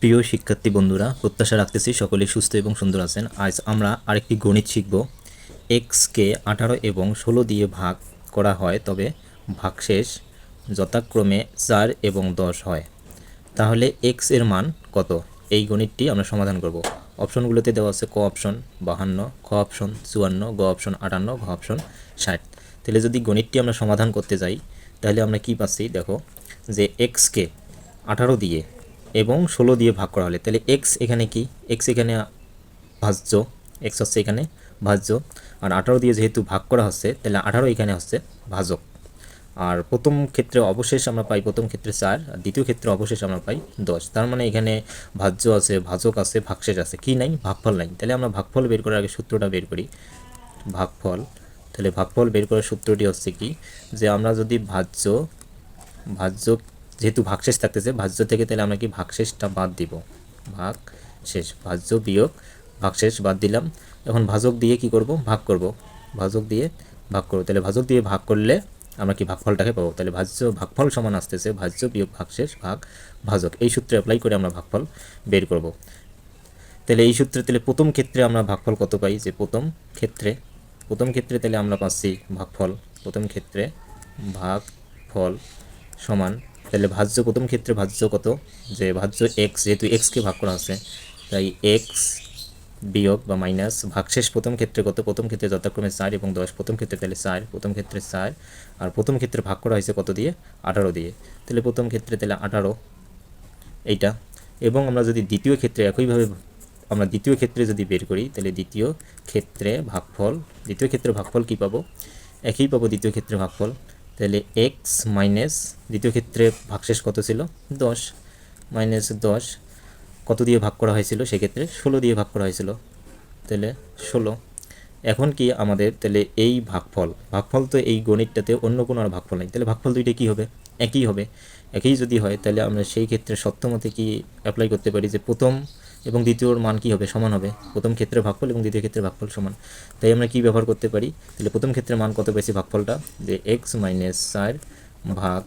প্রিয় শিক্ষার্থী বন্ধুরা, প্রত্যাশা রাখতেছি সকলে সুস্থ এবং সুন্দর আছেন। আজ আমরা আরেকটি গণিত শিখব। এক্সকে আঠারো এবং ষোলো দিয়ে ভাগ করা হয়, তবে ভাগশেষ যথাক্রমে চার এবং দশ হয়। তাহলে এক্সের মান কত? এই গণিতটি আমরা সমাধান করব। অপশনগুলোতে দেওয়া আছে ক অপশন বাহান্ন, খ অপশন চুয়ান্ন, গ অপশন আটান্ন, ঘ অপশন ষাট। তাহলে যদি গণিতটি আমরা সমাধান করতে যাই, তাহলে আমরা কি পাচ্ছি? দেখো যে এক্সকে আঠারো দিয়ে এবং ষোলো দিয়ে ভাগ করা হলে, তাহলে এক্স এখানে কি? এক্স এখানে ভাজ্য এক্স হচ্ছে এখানে ভাজ্য, আর আঠারো দিয়ে যেহেতু ভাগ করা হচ্ছে, তাহলে আঠারো এখানে হচ্ছে ভাজক। আর প্রথম ক্ষেত্রে অবশেষ আমরা পাই প্রথম ক্ষেত্রে চার, আর দ্বিতীয় ক্ষেত্রে অবশেষ আমরা পাই দশ। তার মানে এখানে ভাজ্য আছে, ভাজক আছে, ভাগশেষ আছে। কি নাই? ভাগফল নাই। তাহলে আমরা ভাগফল বের করার আগে সূত্রটা বের করি। ভাগফল, তাহলে ভাগফল বের করার সূত্রটি হচ্ছে কি? যে আমরা যদি ভাজ্য ভাজ্য যেহেতু ভাগশেষ থাকতেছে, ভাজ্য থেকে তাহলে আমরা কি ভাগশেষটা বাদ দিব? ভাগ শেষ ভাজ্য বিয়োগ, ভাগশেষ বাদ দিলাম। এখন ভাজক দিয়ে কি করব? ভাগ করব। ভাজক দিয়ে ভাগ করব। তাহলে ভাজক দিয়ে ভাগ করলে আমরা কি ভাগফলটাকে পাবো? তাহলে ভাজ্য, ভাগফল সমান আসতেছে, ভাজ্য বিয়োগ ভাগশেষ, ভাগ ভাজক। এই সূত্রে অ্যাপ্লাই করে আমরা ভাগফল বের করব। তাহলে এই সূত্রে, তাহলে প্রথম ক্ষেত্রে আমরা ভাগফল কত পাই? যে প্রথম ক্ষেত্রে প্রথম ক্ষেত্রে তাহলে আমরা পাচ্ছি ভাগফল। প্রথম ক্ষেত্রে ভাগফল সমান তাহলে ভাজ্য প্রথম ক্ষেত্রে ভাজ্য কত? যে ভাজ্য এক্স যেহেতু এক্সকে ভাগ করা আছে তাই এক্স বিয়োগ বা মাইনাস ভাগশেষ প্রথম ক্ষেত্রে কত? প্রথম ক্ষেত্রে যথাক্রমে চার এবং দশ। প্রথম ক্ষেত্রে তাহলে চার, প্রথম ক্ষেত্রে চার, আর প্রথম ক্ষেত্রে ভাগ করা হয়েছে কত দিয়ে? আঠারো দিয়ে। তাহলে প্রথম ক্ষেত্রে তাহলে আঠারো, এইটা। এবং আমরা যদি দ্বিতীয় ক্ষেত্রে একইভাবে আমরা দ্বিতীয় ক্ষেত্রে যদি বের করি, তাহলে দ্বিতীয় ক্ষেত্রে ভাগফল, দ্বিতীয় ক্ষেত্রে ভাগফল কী পাবো? একই পাবো দ্বিতীয় ক্ষেত্রে ভাগফল। তাহলে এক্স মাইনাস দ্বিতীয় ক্ষেত্রে ভাগশেষ কত ছিল? দশ মাইনাস দশ কত দিয়ে ভাগ করা হয়েছিল? সেক্ষেত্রে ষোলো দিয়ে ভাগ করা হয়েছিল। তাহলে ষোলো। এখন কি আমাদের তাহলে এই ভাগফল ভাগফল তো এই গণিতটাতে অন্য কোনো আর ভাগফল নেই। তাহলে ভাগফল দুইটা কী হবে? একই হবে। একই যদি হয়, তাহলে আমরা সেই ক্ষেত্রে সত্যমতে কি অ্যাপ্লাই করতে পারি? যে প্রথম এবং দ্বিতীয়র মান কি হবে? সমান হবে। প্রথম ক্ষেত্রে ভাগফল এবং দ্বিতীয় ক্ষেত্রে ভাগফল সমান। তাই আমরা কি ব্যবহার করতে পারি? তাহলে প্রথম ক্ষেত্রে মান কত বেশি ভাগফলটা? যে এক্স মাইনাস চার ভাগ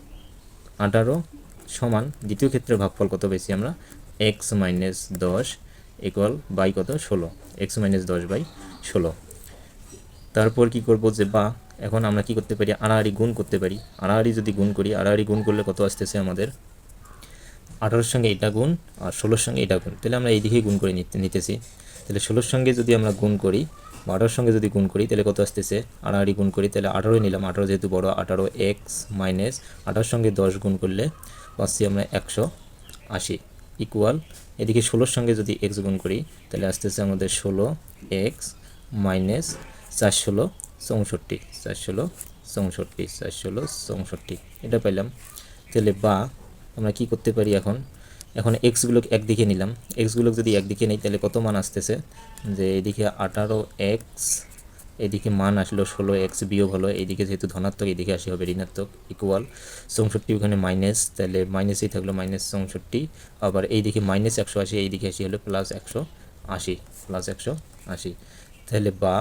আঠারো সমান দ্বিতীয় ক্ষেত্রে ভাগফল কত বেশি আমরা? এক্স মাইনাস দশ ইকুয়াল বাই কত? ষোলো। এক্স মাইনাস দশ বাই ষোলো। তারপর কি করব? যে বা, এখন আমরা কি করতে পারি? আড়াআড়ি গুণ করতে পারি। আড়াআড়ি যদি গুণ করি, আড়াআড়ি গুণ করলে কত আসতেছে আমাদের? আঠারোর সঙ্গে এটা গুণ আর ষোলোর সঙ্গে এটা গুণ। তাহলে আমরা এই দিকেই গুণ করে নিতে নিতেছি। তাহলে ষোলোর সঙ্গে যদি আমরা গুণ করি, বা সঙ্গে যদি গুণ করি, তাহলে কত আসতেছে? আড়াআড়ি গুণ করি, তাহলে আঠারোই নিলাম। আঠারো যেহেতু বড়, আঠারো এক্স মাইনাস আঠারোর সঙ্গে দশ গুণ করলে পাচ্ছি আমরা একশো আশি ইকুয়াল এদিকে ষোলোর সঙ্গে যদি এক্স গুণ করি, তাহলে আসতেছে আমাদের ষোলো এক্স মাইনাস চার ষোলো চৌষট্টি। চার ষোলো চৌষট্টি, চার ষোলো চৌষট্টি। এটা পেলাম তাহলে বা আমরা কি করতে পারি এখন? এখন এক্সগুলো একদিকে নিলাম। এক্সগুলো যদি একদিকে নিই, তাহলে কত মান আসতেছে? যে এদিকে আঠারো এক্স এদিকে মান আসলো ষোলো এক্স বিয়োগ হলো। এইদিকে যেহেতু ধনাত্মক, এদিকে আসি হবে ঋণাত্মক ইকুয়াল চৌষট্টি ওখানে মাইনাস তাহলে মাইনাসেই থাকল মাইনাস চৌষট্টি। আবার এইদিকে মাইনাস একশো আশি, এইদিকে আসি হলো প্লাস একশো আশি প্লাস একশো আশি। তাহলে বা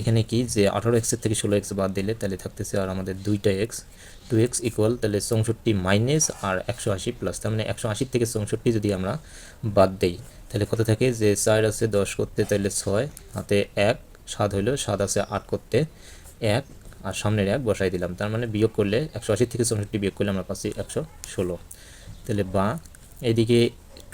এখানে কি যে আঠারো এক্সের থেকে ষোলো এক্স বাদ দিলে তাহলে থাকতেছে আর আমাদের দুইটা এক্স টু এক্স ইকুয়াল তাহলে চৌষট্টি মাইনাস আর একশো আশি প্লাস তার মানে একশো আশির থেকে চৌষট্টি যদি আমরা বাদ দেই, তাহলে কত থাকে? যে চার আছে দশ করতে তাহলে ছয়, হাতে এক, সাত হইল সাত আছে আট করতে এক, আর সামনের এক বসাই দিলাম। তার মানে বিয়োগ করলে একশো আশি থেকে চৌষট্টি বিয়োগ করলে আমরা পাচ্ছি একশো ষোলো। তাহলে বা, এদিকে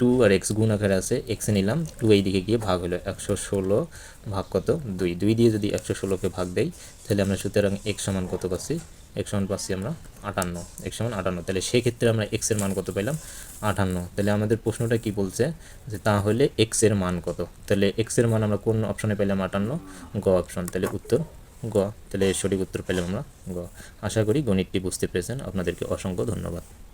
টু আর এক্স গুণ আকারে আছে, এক্সে নিলাম, টু এই দিকে গিয়ে ভাগ হলো একশো ষোলো, ভাগ কত? দুই। দুই দিয়ে যদি একশো ষোলোকে ভাগ দেই, তাহলে আমরা সুতরাং এক্স সমান কত পাচ্ছি? এক্স সমান পাচ্ছি আমরা আটান্ন। এক্স সমান আটান্ন। তাহলে সেক্ষেত্রে আমরা এক্সের মান কত পেলাম? আটান্ন। তাহলে আমাদের প্রশ্নটা কি বলছে? যে তাহলে এক্সের মান কত? তাহলে এক্সের মান আমরা কোন অপশনে পেলাম? আটান্ন। গ অপশন তাহলে উত্তর, গ। তাহলে সঠিক উত্তর পেলাম আমরা গ। আশা করি গণিতটি বুঝতে পেরেছেন। আপনাদেরকে অসংখ্য ধন্যবাদ।